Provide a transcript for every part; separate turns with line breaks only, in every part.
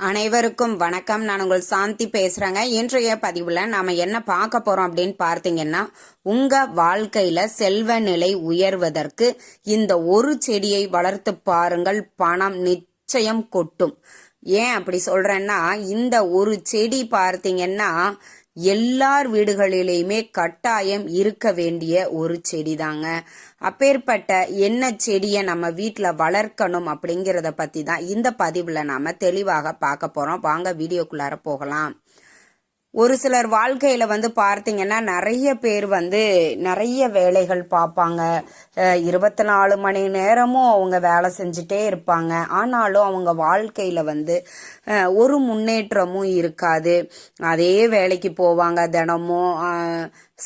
அனைவருக்கும் வணக்கம். நான் உங்கள் சாந்தி பேசுறேங்க. இன்றைய பதிவுல நாம என்ன பார்க்க போறோம் அப்படின்னு பார்த்தீங்கன்னா உங்க வாழ்க்கையில செல்வ நிலை உயர்வதற்கு இந்த ஒரு செடியை வளர்த்து பாருங்கள். பணம் நிச்சயம் கொட்டும். ஏன் அப்படி சொல்றேன்னா இந்த ஒரு செடி பார்த்தீங்கன்னா எல்லார் வீடுகளிலேயுமே கட்டாயம் இருக்க வேண்டிய ஒரு செடி தாங்க அப்பேற்பட்ட என்ன செடியை நம்ம வீட்டில் வளர்க்கணும் அப்படிங்கிறத பற்றி தான் இந்த பதிவில் நாம் தெளிவாக பார்க்க போகிறோம் வாங்க வீடியோக்குள்ளார போகலாம். ஒரு சிலர் வாழ்க்கையில வந்து பார்த்தீங்கன்னா நிறைய பேர் வந்து நிறைய வேலைகள் பார்ப்பாங்க. இருபத்தி நாலு மணி நேரமும் அவங்க வேலை செஞ்சுட்டே இருப்பாங்க. ஆனாலும் அவங்க வாழ்க்கையில வந்து ஒரு முன்னேற்றமும் இருக்காது. அதே வேலைக்கு போவாங்க தினமும்.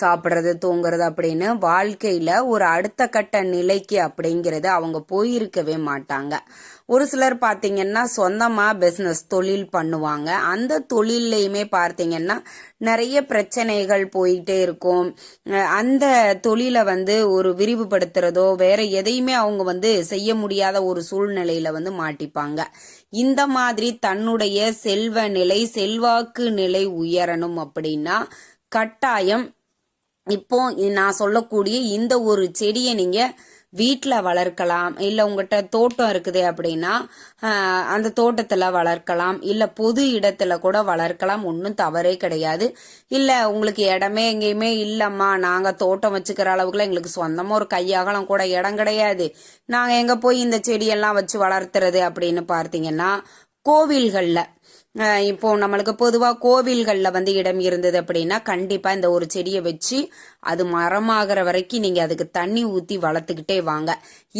சாப்பிட்றது தூங்குறது அப்படின்னு வாழ்க்கையில் ஒரு அடுத்த கட்ட நிலைக்கு அப்படிங்கிறது அவங்க போயிருக்கவே மாட்டாங்க. ஒரு சிலர் பார்த்தீங்கன்னா சொந்தமாக பிஸ்னஸ் தொழில் பண்ணுவாங்க. அந்த தொழில்லையுமே பார்த்தீங்கன்னா நிறைய பிரச்சனைகள் போயிட்டே இருக்கும். அந்த தொழிலை வந்து ஒரு விரிவுபடுத்துறதோ வேற எதையுமே அவங்க வந்து செய்ய முடியாத ஒரு சூழ்நிலையில வந்து மாட்டிப்பாங்க. இந்த மாதிரி தன்னுடைய செல்வ நிலை செல்வாக்கு நிலை உயரணும் அப்படின்னா கட்டாயம் இப்போ நான் சொல்லக்கூடிய இந்த ஒரு செடியை நீங்க வீட்டில் வளர்க்கலாம். இல்லை உங்கள்கிட்ட தோட்டம் இருக்குது அப்படின்னா அந்த தோட்டத்தில் வளர்க்கலாம். இல்லை பொது இடத்துல கூட வளர்க்கலாம். ஒன்றும் தவறே கிடையாது. இல்லை உங்களுக்கு இடமே எங்கேயுமே இல்லைம்மா. நாங்கள் தோட்டம் வச்சுக்கிற அளவுக்குலாம் எங்களுக்கு சொந்தமாக ஒரு கையாகலாம் கூட இடம் கிடையாது. நாங்கள் எங்கே போய் இந்த செடியெல்லாம் வச்சு வளர்த்துறது அப்படின்னு பார்த்தீங்கன்னா கோவில்களில். இப்போ நம்மளுக்கு பொதுவாக கோவில்களில் வந்து இடம் இருந்தது அப்படின்னா கண்டிப்பாக இந்த ஒரு செடியை வச்சு அது மரமாகிற வரைக்கும் நீங்கள் அதுக்கு தண்ணி ஊற்றி வளர்த்துக்கிட்டே வாங்க.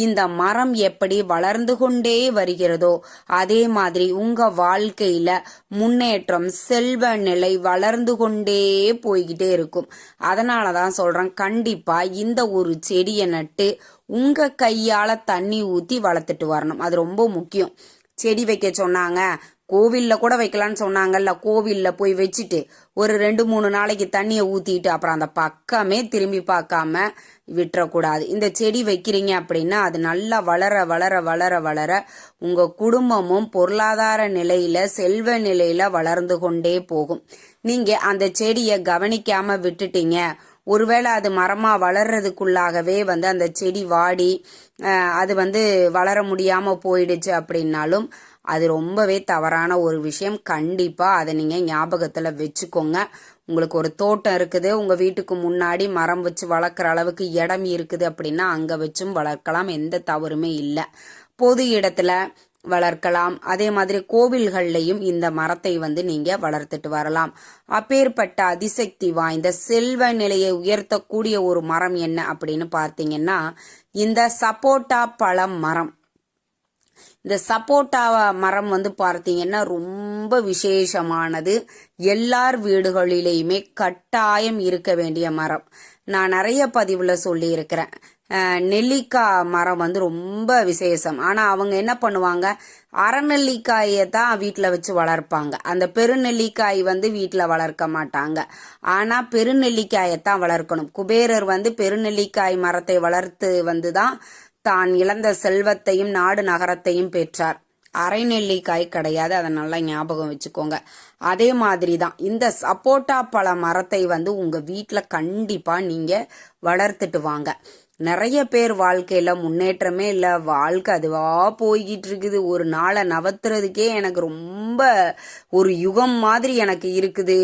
இந்த மரம் எப்படி வளர்ந்து கொண்டே வருகிறதோ அதே மாதிரி உங்கள் வாழ்க்கையில் முன்னேற்றம் செல்வ நிலை வளர்ந்து கொண்டே போய்கிட்டே இருக்கும். அதனால தான் சொல்கிறேன் கண்டிப்பாக இந்த ஒரு செடியை நட்டு உங்கள் கையால் தண்ணி ஊற்றி வளர்த்துட்டு வரணும். அது ரொம்ப முக்கியம். செடி வைக்க சொன்னாங்க கோவில்ல கூட வைக்கலாம்னு சொன்னாங்கல்ல கோவில்ல போய் வச்சுட்டு ஒரு ரெண்டு மூணு நாளைக்கு தண்ணியை ஊத்திட்டு அப்புறம் அந்த பக்கமே திரும்பி பார்க்காம விட்டுறக்கூடாது. இந்த செடி வைக்கிறீங்க அப்படின்னா அது நல்லா வளர வளர வளர வளர உங்க குடும்பமும் பொருளாதார நிலையில செல்வ நிலையில வளர்ந்து கொண்டே போகும். நீங்க அந்த செடியை கவனிக்காம விட்டுட்டீங்க. ஒருவேளை அது மரமா வளர்றதுக்குள்ளாகவே வந்து அந்த செடி வாடி அது வந்து வளர முடியாம போயிடுச்சு அப்படின்னாலும் அது ரொம்பவே தவறான ஒரு விஷயம். கண்டிப்பாக அதை நீங்கள் ஞாபகத்தில் வச்சுக்கோங்க. உங்களுக்கு ஒரு தோட்டம் இருக்குது உங்கள் வீட்டுக்கு முன்னாடி மரம் வச்சு வளர்க்குற அளவுக்கு இடம் இருக்குது அப்படின்னா அங்கே வச்சும் வளர்க்கலாம் எந்த தவறுமே இல்லை. பொது இடத்துல வளர்க்கலாம். அதே மாதிரி கோவில்கள்லையும் இந்த மரத்தை வந்து நீங்க வளர்த்துட்டு வரலாம். அப்பேற்பட்ட அதிசக்தி வாய்ந்த செல்வ நிலையை உயர்த்தக்கூடிய ஒரு மரம் என்ன அப்படின்னு பார்த்தீங்கன்னா இந்த சப்போட்டா பழம் மரம். இந்த சப்போட்டா மரம் வந்து பார்த்தீங்கன்னா ரொம்ப விசேஷமானது. எல்லார் வீடுகளிலேயுமே கட்டாயம் இருக்க வேண்டிய மரம். நான் நிறைய பதிவில் சொல்லியிருக்கிறேன். நெல்லிக்காய் மரம் வந்து ரொம்ப விசேஷம். ஆனால் அவங்க என்ன பண்ணுவாங்க? அரைநெல்லிக்காயை தான் வீட்டில் வச்சு வளர்ப்பாங்க. அந்த பெருநெல்லிக்காய் வந்து வீட்டில் வளர்க்க மாட்டாங்க. ஆனால் பெருநெல்லிக்காயை தான் வளர்க்கணும். குபேரர் வந்து பெருநெல்லிக்காய் மரத்தை வளர்த்து வந்து தான் தான் இழந்த செல்வத்தையும் நாடு நகரத்தையும் பெற்றார். அரைநெல்லிக்காய் கிடையாது அதை நல்லா ஞாபகம் வச்சுக்கோங்க. அதே மாதிரி தான் இந்த சப்போட்டா பழ மரத்தை வந்து உங்கள் வீட்டில் கண்டிப்பாக நீங்கள் வளர்த்துட்டு வாங்க. நிறைய பேர் வாழ்க்கையில் முன்னேற்றமே இல்லை. வாழ்க்கை அதுவாக போய்கிட்டு இருக்குது ஒரு நாளை நவத்துறதுக்கே எனக்கு ரொம்ப ஒரு யுகம் மாதிரி எனக்கு இருக்குது.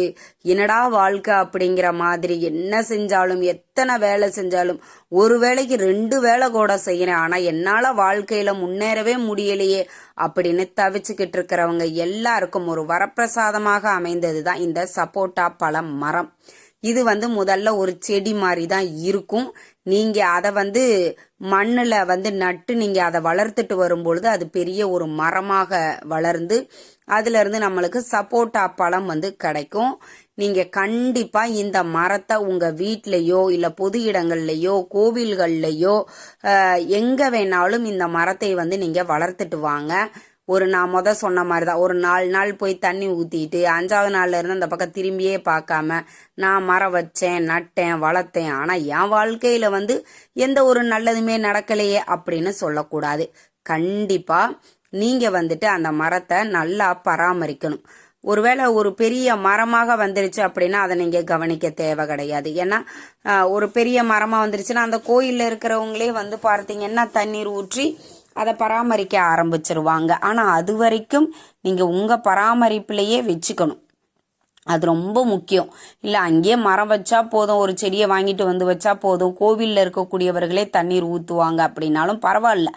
என்னடா வாழ்க்கை அப்படிங்கிற மாதிரி என்ன செஞ்சாலும் எத்தனை வேலை செஞ்சாலும் ஒரு வேளைக்கு ரெண்டு வேலை கூட செய்கிறேன் ஆனால் என்னால் வாழ்க்கையில் முன்னேறவே முடியலையே அப்படின்னு தவிச்சுக்கிட்டு இருக்கிறவங்க எல்லாருக்கும் ஒரு வரப்பிரசாதமாக அமைந்தது தான் இந்த சப்போட்டா பழம் மரம். இது வந்து முதல்ல ஒரு செடி மாதிரி தான் இருக்கும். நீங்கள் அதை வந்து மண்ணில் வந்து நட்டு நீங்கள் அதை வளர்த்துட்டு வரும்பொழுது அது பெரிய ஒரு மரமாக வளர்ந்து அதுலேருந்து நம்மளுக்கு சப்போட்டா பழம் வந்து கிடைக்கும். நீங்கள் கண்டிப்பாக இந்த மரத்தை உங்கள் வீட்லேயோ இல்லை பொது இடங்கள்லையோ கோவில்கள்லையோ எங்கே வேணாலும் இந்த மரத்தை வந்து நீங்கள் வளர்த்துட்டு வாங்க. ஒரு நான் முத சொன்ன மாதிரி தான் ஒரு நாலு நாள் போய் தண்ணி ஊற்றிட்டு அஞ்சாவது நாள்ல இருந்து அந்த பக்கம் திரும்பியே பார்க்காம நான் மரம் வச்சேன் நட்டேன் வளர்த்தேன். ஆனால் என் வாழ்க்கையில் வந்து எந்த ஒரு நல்லதுமே நடக்கலையே அப்படின்னு சொல்லக்கூடாது. கண்டிப்பாக நீங்கள் வந்துட்டு அந்த மரத்தை நல்லா பராமரிக்கணும். ஒருவேளை ஒரு பெரிய மரமாக வந்துருச்சு அப்படின்னா அதை நீங்கள் கவனிக்க தேவை கிடையாது. ஏன்னா ஒரு பெரிய மரமாக வந்துருச்சுன்னா அந்த கோயிலில் இருக்கிறவங்களே வந்து பார்த்தீங்கன்னா தண்ணீர் ஊற்றி அதை பராமரிக்க ஆரம்பிச்சிருவாங்க. ஆனால் அது வரைக்கும் நீங்கள் உங்கள் பராமரிப்பிலேயே வச்சுக்கணும். அது ரொம்ப முக்கியம். இல்லை அங்கேயே மரம் வச்சா போதும் ஒரு செடியை வாங்கிட்டு வந்து வச்சா போதும். கோவில்ல இருக்கக்கூடியவர்களே தண்ணீர் ஊற்றுவாங்க அப்படின்னாலும் பரவாயில்ல.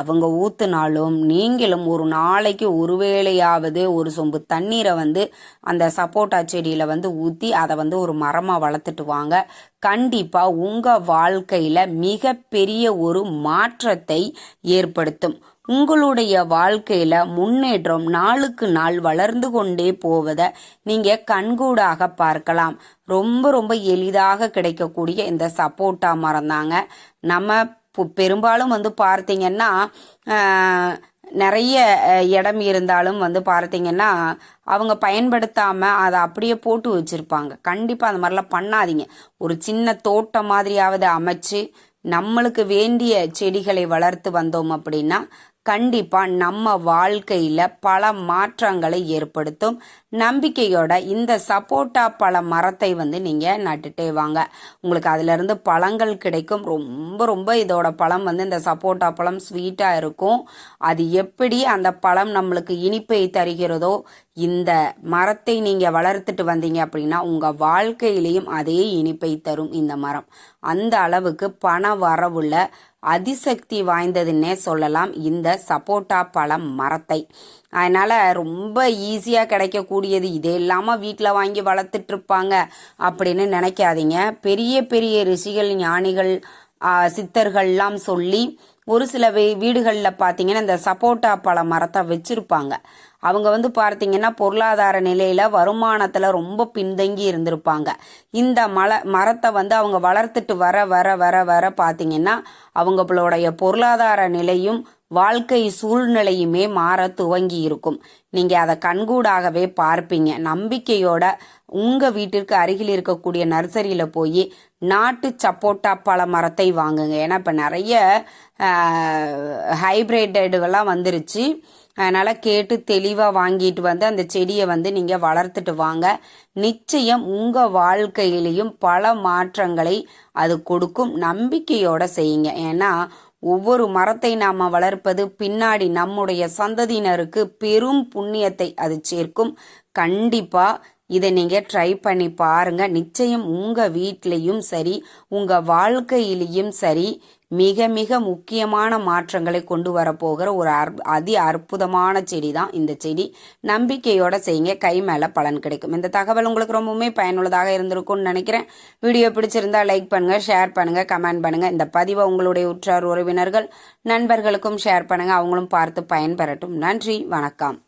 அவங்க ஊத்துனாலும் நீங்களும் ஒரு நாளைக்கு ஒரு வேளையாவது ஒரு சொம்பு தண்ணீரை வந்து அந்த சப்போட்டா செடியில் வந்து ஊற்றி அதை வந்து ஒரு மரமாக வளர்த்துட்டு வாங்க. கண்டிப்பா உங்க வாழ்க்கையில மிகப்பெரிய ஒரு மாற்றத்தை ஏற்படுத்தும். உங்களுடைய வாழ்க்கையில முன்னேற்றம் நாளுக்கு நாள் வளர்ந்து கொண்டே போவதை நீங்க கண்கூடாக பார்க்கலாம். ரொம்ப ரொம்ப எளிதாக கிடைக்கக்கூடிய இந்த சப்போட்டா மரம் தாங்க. நம்ம பு- பெரும்பாலும் வந்து பார்த்தீங்கன்னா நிறைய இடம் இருந்தாலும் வந்து பார்த்தீங்கன்னா அவங்க பயன்படுத்தாமல் அதை அப்படியே போட்டு வச்சுருப்பாங்க. கண்டிப்பாக அந்த மாதிரிலாம் பண்ணாதீங்க. ஒரு சின்ன தோட்டம் மாதிரியாவது அமைச்சு நம்மளுக்கு வேண்டிய செடிகளை வளர்த்து வந்தோம் அப்படின்னா கண்டிப்பா நம்ம வாழ்க்கையில பல மாற்றங்களை ஏற்படுத்தும். நம்பிக்கையோட இந்த சப்போட்டா பழ மரத்தை வந்து நீங்க நட்டுட்டே வாங்க. உங்களுக்கு அதுல இருந்து பழங்கள் கிடைக்கும். ரொம்ப ரொம்ப இதோட பழம் வந்து இந்த சப்போட்டா பழம் ஸ்வீட்டா இருக்கும். அது எப்படி அந்த பழம் நம்மளுக்கு இனிப்பை தருகிறதோ இந்த மரத்தை நீங்க வளர்த்துட்டு வந்தீங்க அப்படின்னா உங்க வாழ்க்கையிலையும் அதே இனிப்பை தரும் இந்த மரம். அந்த அளவுக்கு பண வரவுள்ள அதிசக்தி வாய்ந்ததுன்னே சொல்லலாம். இந்த சப்போட்டா பழம் மரத்தை. அதனால் ரொம்ப ஈஸியாக கிடைக்கக்கூடியது. இது இல்லாமல் வீட்டில் வாங்கி வளர்த்துட்ருப்பாங்க அப்படின்னு நினைக்காதீங்க. பெரிய பெரிய ரிஷிகள் ஞானிகள் சித்தர்கள்லாம் சொல்லி ஒரு சில வீ- பார்த்தீங்கன்னா இந்த சப்போட்டா பழ மரத்தை வச்சுருப்பாங்க. அவங்க வந்து பார்த்தீங்கன்னா பொருளாதார நிலையில் வருமானத்தில் ரொம்ப பின்தங்கி இருந்திருப்பாங்க. இந்த மல மரத்தை வந்து அவங்க வளர்த்துட்டு வர வர வர வர பார்த்தீங்கன்னா அவங்களுடைய பொருளாதார நிலையும் வாழ்க்கை சூழ்நிலையுமே மாற துவங்கி இருக்கும் நீங்க அதை கண்கூடாகவே பார்ப்பீங்க. நம்பிக்கையோட உங்க வீட்டிற்கு அருகில் இருக்கக்கூடிய நர்சரியில போய் நாட்டு சப்போட்டா பழ மரத்தை வாங்குங்க. ஏன்னா இப்ப நிறைய ஹைபிரிட்டெல்லாம் வந்துருச்சு. அதனால கேட்டு தெளிவா வாங்கிட்டு வந்து அந்த செடியை வந்து நீங்க வளர்த்துட்டு வாங்க. நிச்சயம் உங்க வாழ்க்கையிலையும் பல மாற்றங்களை அது கொடுக்கும். நம்பிக்கையோட செய்யுங்க. ஏன்னா ஒவ்வொரு மரத்தை நாம வளர்ப்பது பின்னாடி நம்முடைய சந்ததியினருக்கு பெரும் புண்ணியத்தை அது சேர்க்கும். கண்டிப்பா இதை நீங்கள் ட்ரை பண்ணி பாருங்கள் நிச்சயம் உங்கள் வீட்லேயும் சரி உங்கள் வாழ்க்கையிலையும் சரி மிக மிக முக்கியமான மாற்றங்களை கொண்டு வரப்போகிற ஒரு அற் அதி அற்புதமான செடி தான் இந்த செடி. நம்பிக்கையோட செய்யுங்க. கை மேலே பலன் கிடைக்கும். இந்த தகவல் உங்களுக்கு ரொம்பவுமே பயனுள்ளதாக இருந்திருக்கும்னு நினைக்கிறேன். வீடியோ பிடிச்சிருந்தா லைக் பண்ணுங்கள் ஷேர் பண்ணுங்கள் கமெண்ட் பண்ணுங்கள் இந்த பதிவை உங்களுடைய உற்றார் உறவினர்கள் நண்பர்களுக்கும் ஷேர் பண்ணுங்கள் அவங்களும் பார்த்து பயன்பெறட்டும். நன்றி வணக்கம்.